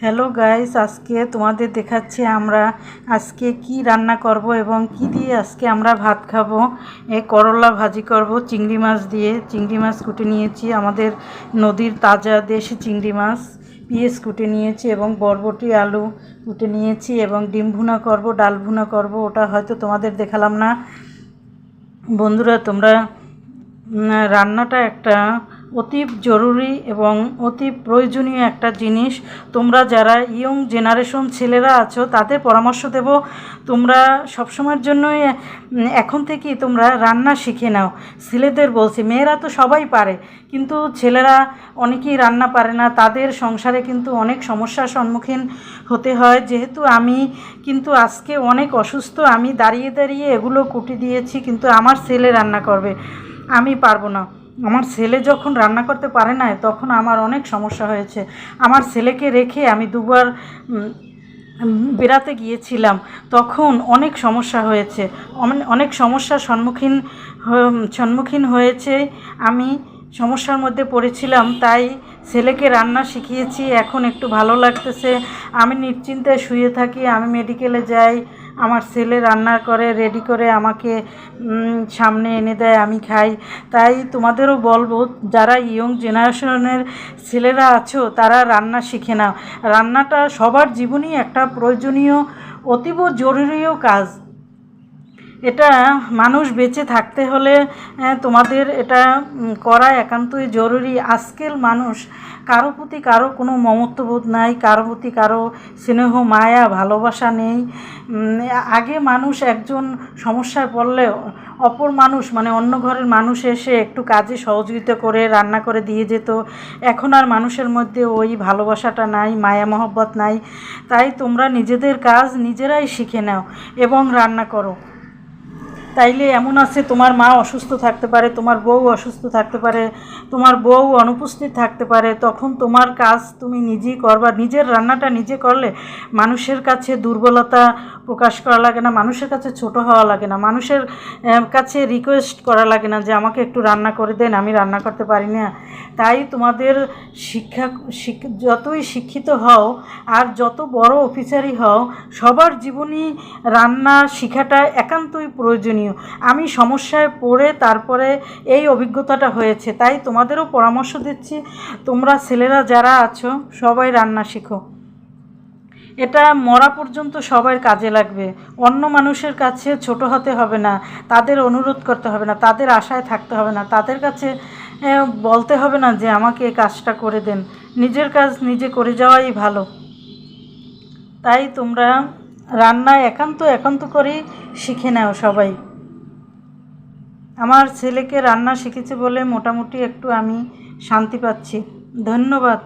Hello guys আজকে তোমাদের দেখাচ্ছি আমরা আজকে কি রান্না করব এবং কি দিয়ে আজকে আমরা ভাত খাব। এ করলা ভাজি করব, চিংড়ি মাছ দিয়ে। চিংড়ি মাছ কুটে নিয়েছি, আমাদের নদীর তাজা দেশি চিংড়ি মাছ। পিঁয়াজ কুটে নিয়েছি এবং বরবটি, আলু কুটে নিয়েছি এবং ডিম ভুনা করব, ডাল ভুনা করব, ওটা হয়তো তোমাদের দেখালাম না। বন্ধুরা, তোমরা রান্নাটা একটা অতি জরুরি এবং অতি প্রয়োজনীয় একটা জিনিস। তোমরা যারা ইয়ং জেনারেশন ছেলেরা আছো, তাদের পরামর্শ দেব। তোমরা সবসময়ের জন্যই এখন থেকেই তোমরা রান্না শিখে নাও। ছেলেদের বলছি, মেয়েরা তো সবাই পারে, কিন্তু ছেলেরা অনেকেই রান্না পারে না। তাদের সংসারে কিন্তু অনেক সমস্যার সম্মুখীন হতে হয়। যেহেতু আমি কিন্তু আজকে অনেক অসুস্থ, আমি দাঁড়িয়ে দাঁড়িয়ে এগুলো কুটি দিয়েছি, কিন্তু আমার ছেলে রান্না করবে, আমি পারব না। আমার ছেলে যখন রান্না করতে পারে না, তখন আমার অনেক সমস্যা হয়েছে। আমার ছেলেকে রেখে আমি দুবার বেড়াতে গিয়েছিলাম, তখন অনেক সমস্যা হয়েছে। অনেক সমস্যার সম্মুখীন সম্মুখীন হয়েছে। আমি সমস্যার মধ্যে পড়েছিলাম, তাই ছেলেকে রান্না শিখিয়েছি, এখন একটু ভালো লাগতেছে। আমি নিশ্চিন্তায় শুয়ে থাকি, আমি মেডিকেলে যাই আমার ছেলে রান্না করে রেডি করে আমাকে সামনে এনে দেয়, আমি খাই। তাই তোমাদেরও বলব, যারা ইয়ং জেনারেশনের ছেলেরা আছো, তারা রান্না শিখে নাও। রান্নাটা সবার জীবনই একটা প্রয়োজনীয়, অতীব জরুরিও কাজ। এটা মানুষ বেঁচে থাকতে হলে তোমাদের এটা করা একান্তই জরুরি। আজকের মানুষ, কারও প্রতি কারও কোনো মমত্ববোধ নাই, কারও প্রতি কারও স্নেহ, মায়া, ভালোবাসা নেই। আগে মানুষ একজন সমস্যায় পড়লে, অপর মানুষ মানে অন্য ঘরের মানুষ এসে একটু কাজে সহযোগিতা করে, রান্না করে দিয়ে যেত। এখন আর মানুষের মধ্যে ওই ভালোবাসাটা নাই, মায়া, মহব্বত নাই। তাই তোমরা নিজেদের কাজ নিজেরাই শিখে নাও এবং রান্না করো। তাইলে এমন আছে, তোমার মা অসুস্থ থাকতে পারে, তোমার বউ অসুস্থ থাকতে পারে, তোমার বউ অনুপস্থিত থাকতে পারে, তখন তোমার কাজ তুমি নিজেই করবা, নিজের রান্নাটা নিজে করলে মানুষের কাছে দুর্বলতা প্রকাশ করা লাগে না, মানুষের কাছে ছোট হওয়া লাগে না, মানুষের কাছে রিকোয়েস্ট করা লাগে না যে আমাকে একটু রান্না করে দেন, আমি রান্না করতে পারি না। তাই তোমাদের শিক্ষা, শিক- যতই শিক্ষিত হও আর যত বড় অফিসারই হও, সবার জীবনই রান্না শেখাটা একান্তই প্রয়োজনীয়। আমি সমস্যায় পড়ে তারপরে এই অভিজ্ঞতাটা হয়েছে, তাই তোমাদেরও পরামর্শ দিচ্ছি, তোমরা ছেলেরা যারা আছো, সবাই রান্না শেখো। এটা মরা পর্যন্ত সবার কাজে লাগবে। অন্য মানুষের কাছে ছোট হতে হবে না, তাদের অনুরোধ করতে হবে না, তাদের আশায় থাকতে হবে না, তাদের কাছে বলতে হবে না যে আমাকে এই কাজটা করে দেন। নিজের কাজ নিজে করে যাওয়াই ভালো। তাই তোমরা রান্না একান্ত একান্ত করেই শিখে নাও সবাই। আমার ছেলেকে রান্না শিখেছে বলে মোটামুটি একটু আমি শান্তি পাচ্ছি। ধন্যবাদ।